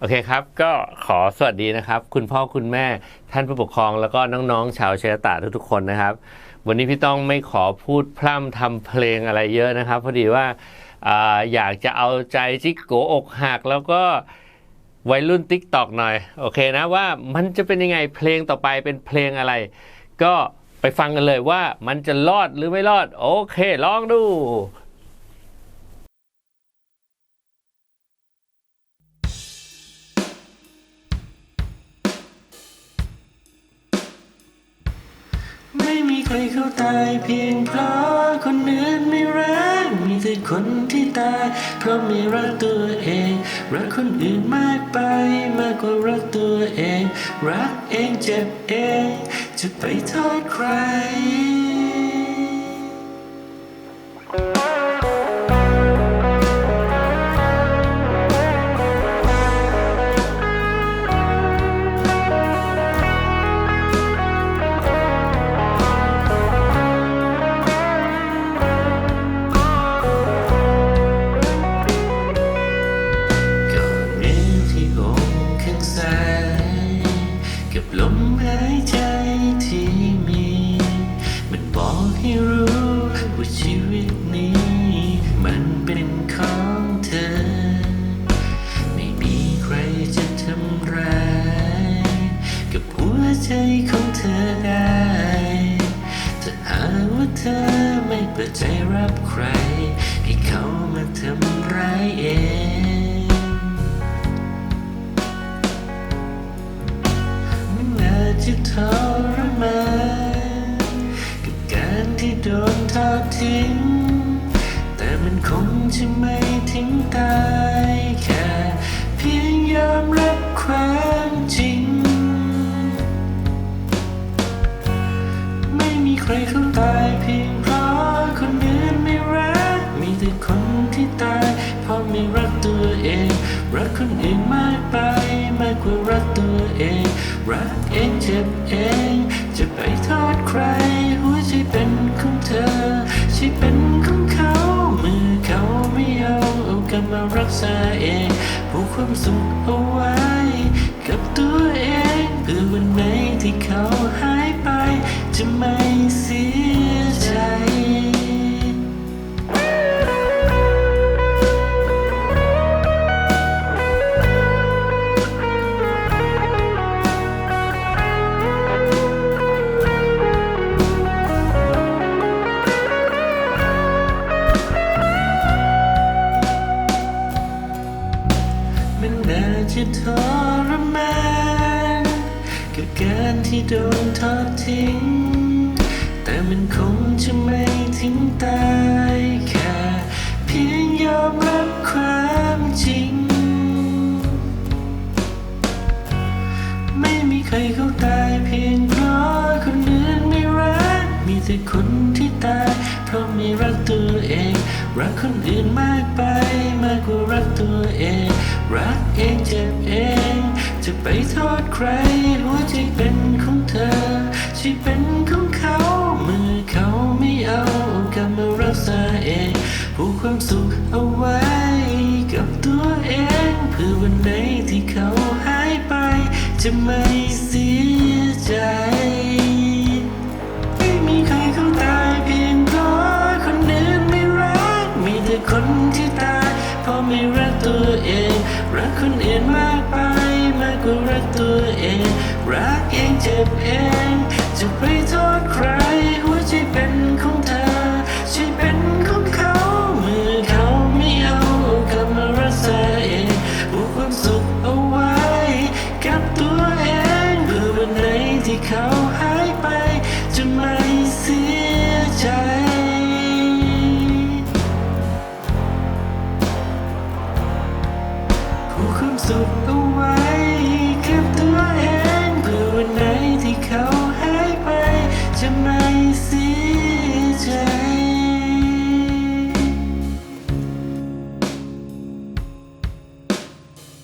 โอเคครับ ก็ขอสวัสดีนะครับ คุณพ่อคุณแม่ท่านผู้ปกครองแล้วก็น้องๆ ชาวเชยตาทุกๆคนนะครับ วันนี้พี่ต้องไม่ขอพูดพร่ำทำเพลงอะไรเยอะนะครับ พอดีว่าอาอยากจะเอาใจจิกโกอกหักแล้วก็วัยรุ่นติ๊กตอกหน่อย โอเคนะว่ามันจะเป็นยังไงเพลงต่อไปเป็นเพลงอะไร ก็ไปฟังกันเลยว่ามันจะรอดหรือไม่รอด โอเคลองดู ไม่มีใครเข้าตายเพียงเพราะคนอื่นไม่รัก มีแต่คนที่ตาย เพราะไม่รักตัวเอง รักคนอื่นมากไปมากกว่ารักตัวเอง รักเองเจ็บเอง จะไปโทษใคร ใจของเธอได้ถ้าหากว่าเธอไม่เปิดใจรับใคร ให้เขามาทำร้ายเองมันอาจจะทรมานกับการที่โดนทอดทิ้ง แต่มันคงจะไม่ทิ้งตาย ใครเขาตายเพียงเพราะคนอื่นไม่รัก มีแต่คนที่ตายเพราะไม่รักตัวเอง รักคนอื่นมากไปมากกว่ารักตัวเอง รักเองเจ็บเอง จะไปโทษใคร หัวใจเป็นของเธอใจเป็นของเขา มือเขาไม่เอาเอากันมารักษาเองผูกความสุขเอาไว้ มันน่าจะทรมานกับการที่โดนทอดทิ้ง แต่มันคงจะไม่ทิ้งตายแค่เพียงยอมรับความจริง ไม่มีใครเขาตายเพียงเพราะคนอื่นไม่รัก มีแต่คนที่ตาย เพราะไม่รักตัวเอง รักคนอื่นมากไปมากกว่ารักตัวเอง รักเองเจ็บเอง จะไปโทษใครหัวใจเป็นของเธอใจเป็นของเขามือเขาไม่เอาเอากลับมารักษาเองผูกความสุขเอาไว้กับตัวเองเพื่อวันไหนที่เขาหายไป จะไม่เสียใจ เขาหาไป จะไม่เสียใจ ผู้ความสุขเอาไว้กับตัวเองเพื่อวันไหนที่เขาหาไป จะไม่เสียใจ